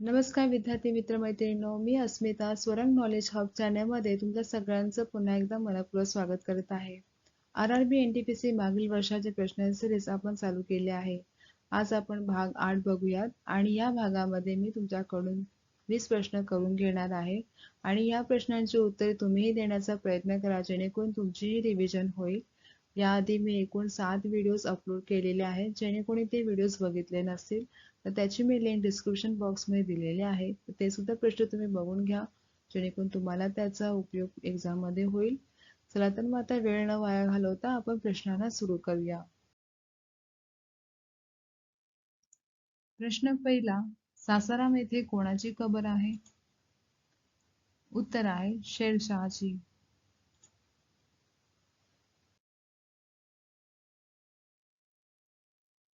नमस्कार विद्यार्थी मित्र मैत्रिणींनो मी अस्मिता स्वरंग नॉलेज हब चॅनलमध्ये तुमच्या सगळ्यांचं पुन्हा एकदा मनपूर्वक स्वागत करत आहे. R R B N T P C मागील वर्षाचे प्रश्न सिरीज आपण चालू केले आहे. आज आपण भाग आठ बघूयात आणि या भागामध्ये मी तुमच्याकडून वीस प्रश्न करून घेणार आहे. आणि या प्रश्नांची उत्तरे तुम्हीही देण्याचा प्रयत्न करा जेणेकरून तुमचीही रिव्हिजन होईल. याआधी मी एकूण सात व्हिडिओज अपलोड केलेले आहेत जेणेकरून ते व्हिडिओज बघितले नसतील. तर त्याची मी लिंक डिस्क्रिप्शन बॉक्समध्ये दिलेली आहे. तर ते सुद्धा प्रश्न तुम्ही बघून घ्या जेणेकरून तुम्हाला त्याचा उपयोग एक्झाममध्ये होईल. चला तर मग आता वेळ न वाया घालवता आपण प्रश्नांना सुरू करूया. प्रश्न पहिला सासाराम येथे कोणाची कबर आहे? उत्तर आहे शेरशहाची.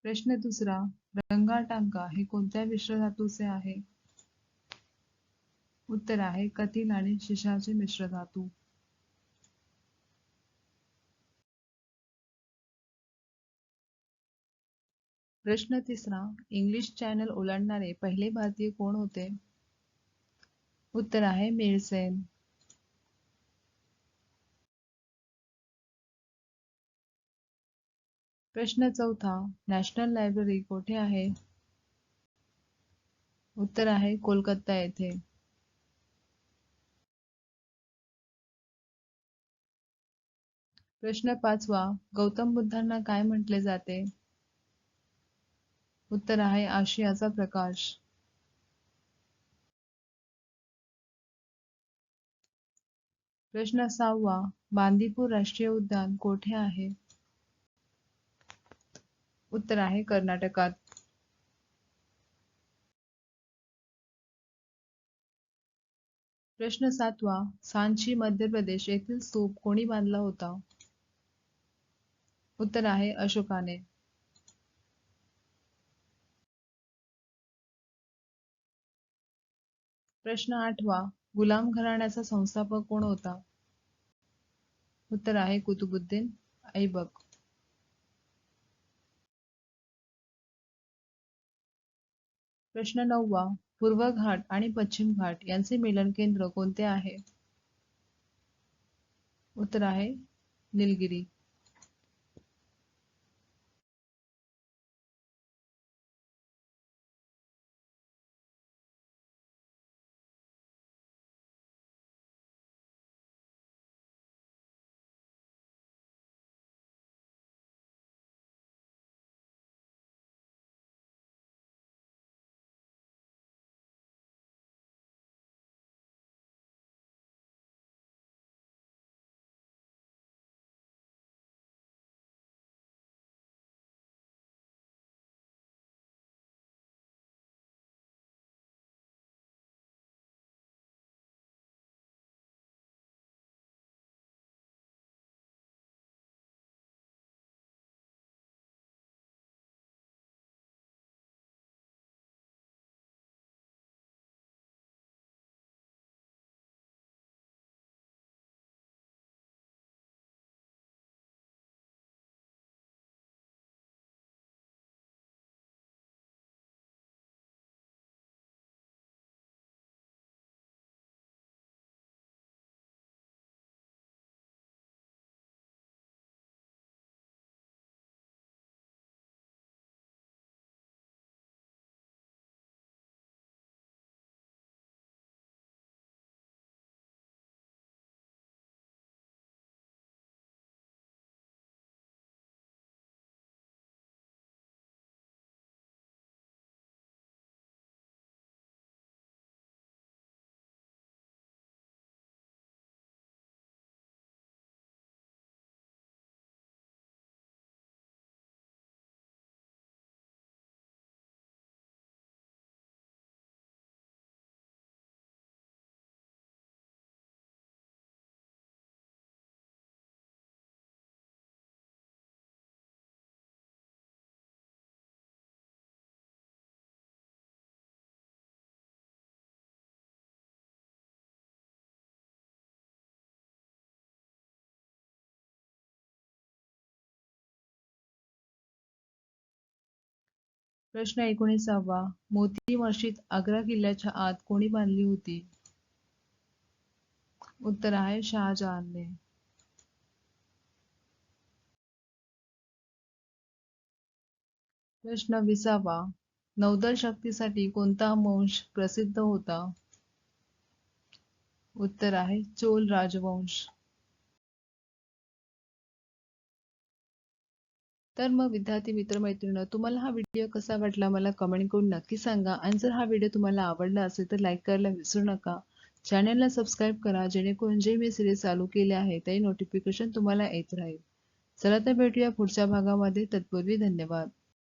प्रश्न दुसरा रंगाटांका हे कोणत्या मिश्रधातूचे आहे? उत्तर आहे कथिल आणि शिशाचे मिश्रधातू. प्रश्न तिसरा इंग्लिश चॅनल ओलांडणारे पहिले भारतीय कोण होते? उत्तर आहे मेळसेन प्रश्न चौथा नॅशनल लायब्ररी कोठे आहे? उत्तर आहे कोलकाता येथे. प्रश्न पाचवा गौतम बुद्धांना काय म्हटले जाते? उत्तर आहे आशियाचा प्रकाश. प्रश्न सहावा बांदीपूर राष्ट्रीय उद्यान कोठे आहे? उत्तर आहे कर्नाटकात. प्रश्न सातवा सांची मध्य प्रदेश येथील स्तूप कोणी बांधला होता? उत्तर आहे अशोकाने. प्रश्न आठवा गुलाम घराण्याचा संस्थापक कोण होता? उत्तर आहे कुतुबुद्दीन ऐबक. प्रश्न नववा पूर्व घाट आणि पश्चिम घाट यांचे मिलन केंद्र कोणते आहे? उत्तर आहे निलगिरी. प्रश्न एकोणीसावा. मोती मशीद आग्रा किल्ल्याच्या आत कोणी बांधली होती? उत्तर आहे शहाजहानने. प्रश्न विसावा. नौदल शक्तीसाठी कोणता वंश प्रसिद्ध होता? उत्तर आहे चोल राजवंश. तर मग विद्यार्थी मित्रमैत्रिणी तुम्हाला हा व्हिडिओ कसा वाटला मला कमेंट करून नक्की सांगा. आणि जर हा व्हिडिओ तुम्हाला आवडला असेल तर लाईक करायला विसरू नका. चॅनलला सबस्क्राईब करा जेणेकरून जे मी सिरीज चालू केले आहे ते नोटिफिकेशन तुम्हाला येत राहील. चला तर भेटूया पुढच्या भागामध्ये. तत्पूर्वी धन्यवाद.